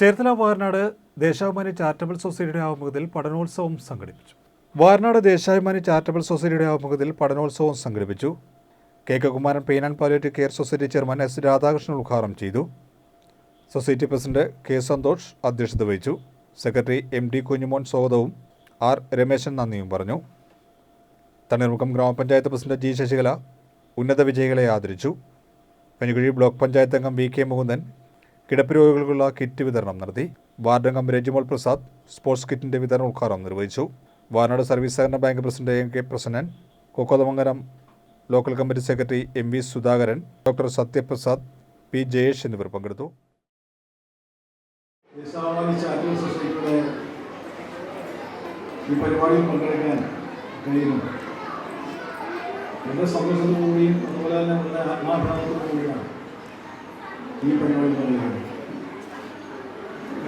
Cherthala Varanad Deshabhimani charitable സൊസൈറ്റിയുടെ ആഭിമുഖ്യത്തിൽ പഠനോത്സവം സംഘടിപ്പിച്ചു. വാരനാട് ദേശാഭിമാനി ചാരിറ്റബിൾ സൊസൈറ്റിയുടെ ആഭിമുഖ്യത്തിൽ പഠനോത്സവം സംഘടിപ്പിച്ചു. K. K. Kumaran pain and palliative care society chairman S. Radhakrishnan ഉദ്ഘാടനം ചെയ്തു. Society president K. സന്തോഷ് അധ്യക്ഷത വഹിച്ചു. Secretary M. ഡി. കുഞ്ഞുമോൻ സ്വാഗതവും ആർ. രമേശൻ നന്ദിയും പറഞ്ഞു. തണ്ണീർമുഖം ഗ്രാമപഞ്ചായത്ത് പ്രസിഡന്റ് ജി. ശശികല ഉന്നത വിജയികളെ ആദരിച്ചു. പനികുഴി ബ്ലോക്ക് പഞ്ചായത്ത് അംഗം വി. കെ. മുകുന്ദൻ കിടപ്പ് രോഗികൾക്കുള്ള കിറ്റ് വിതരണം നടത്തി വാർഡംഗം രജിമോൾ പ്രസാദ് സ്പോർട്സ് കിറ്റിന്റെ വിതരണം ഉദ്ഘാടനം നിർവഹിച്ചു. വാർനാട് സർവീസ് സഹകരണ bank president M K Prasannan Kokkothamangalam local committee secretary M V Sudhakaran doctor Sathyaprasad P Jayesh എന്നിവർ പങ്കെടുത്തു. ഈ പരിപാടിയിൽ പങ്കെടുക്കാൻ കഴിയുന്നു. എന്റെ സന്തോഷത്തോടുകൂടിയും അതുപോലെ തന്നെ കൂടിയാണ് ഈ പരിപാടി പങ്കെടുക്കുന്നത്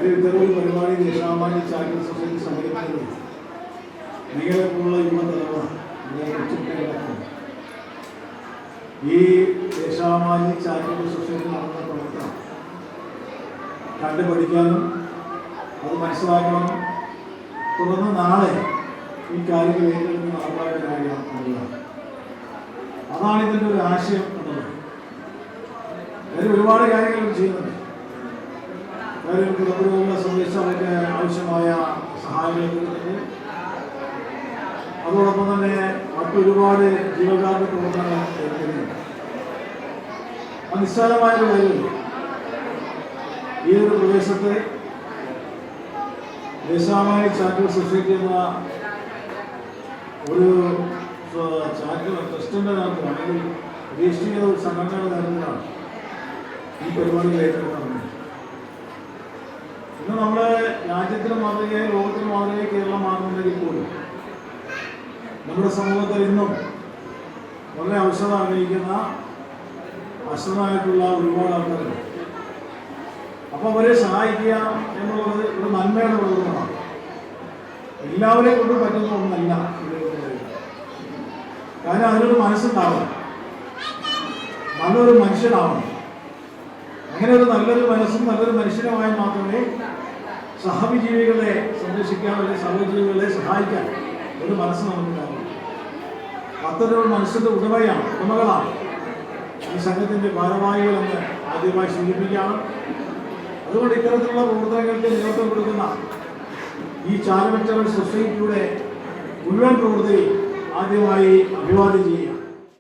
ഇത്തരമൊരു പരിപാടി ദേശാമാന്യ ചാരിറ്റബിൾ സൊസൈറ്റി സംഘടിപ്പിക്കുന്നത് നിങ്ങളെപ്പോലുള്ള യുവതലമുറ ഈ ദേശാമാന്യ ചാരിറ്റബിൾ സൊസൈറ്റി നടന്ന പ്രവർത്തനം കണ്ടു അത് മനസ്സിലാക്കാനും തുടർന്ന് നാളെ ഈ കാര്യങ്ങൾ ഏറ്റെടുത്ത് നടപ്പാക്കാനായി അതാണ് ഇതിന്റെ ഒരു ആശയം എന്നുള്ളത്. അതിൽ ഒരുപാട് കാര്യങ്ങൾ ചെയ്യുന്നുണ്ട്. കാര്യം കുടുംബരോഗങ്ങളെ സംബന്ധിച്ച് അവർക്ക് ആവശ്യമായ സഹായങ്ങൾ അതോടൊപ്പം തന്നെ മറ്റൊരുപാട് ജീവകാരുടെ പ്രവർത്തനങ്ങൾ ഏർപ്പെടുന്നുണ്ട് നിസ്സാരമായൊരു കാര്യമില്ല ഈ ഒരു പ്രദേശത്ത് ദേശാമായ ചാറ്റൽ സൊസൈറ്റി ഒരു ചാറ്റൽ ട്രസ്റ്റിന്റെ നേതൃത്വം അല്ലെങ്കിൽ രജിസ്റ്റർ ചെയ്ത ഒരു സംഘടനയുടെ നേതൃത്വത്തിലാണ് ഈ പരിപാടികൾ ഏറ്റെടുക്കുന്നത് ഇന്ന് നമ്മുടെ രാജ്യത്തിന് മാതൃകയായി ലോകത്തിന് മാതൃകയായി കേരളം മാറുന്നുണ്ടെങ്കിൽ പോലും നമ്മുടെ സമൂഹത്തിൽ ഇന്നും വളരെ അവസരം ആഗ്രഹിക്കുന്ന അശ്രമായിട്ടുള്ള ഒരുപാട് ആൾക്കാരുണ്ട്. അപ്പൊ അവരെ സഹായിക്കുക എന്നുള്ളത് ഒരു നന്മയുടെ പ്രവർത്തനമാണ് എല്ലാവരെയും കൊണ്ട് പറ്റുന്ന ഒന്നല്ല. കാരണം അതിനൊരു മനസ്സുണ്ടാവണം. നല്ലൊരു മനുഷ്യനാവണം. അങ്ങനെ ഒരു നല്ലൊരു മനസ്സും നല്ലൊരു മനുഷ്യനുമായി മാത്രമേ സഹവിജീവികളെ സംരക്ഷിക്കാൻ അല്ലെങ്കിൽ സഹജീവികളെ സഹായിക്കാൻ ഒരു മനസ്സ് നമുക്കുണ്ടാവും അത്തരമൊരു മനസ്സിന്റെ ഉടമയാണ് ഉടമകളാണ്. ഈ സംഘത്തിന്റെ ഭാരവാഹികളെന്ന് ആദ്യമായി സൂചിപ്പിക്കുകയാണ് അതുകൊണ്ട് ഇത്തരത്തിലുള്ള പ്രവർത്തനങ്ങൾക്ക് നേതൃത്വം കൊടുക്കുന്ന ഈ ചാലമറ്റവൽ സൊസൈറ്റിയുടെ മുഴുവൻ പ്രവൃത്തി ആദ്യമായി അഭിവാദ്യം ചെയ്യുക.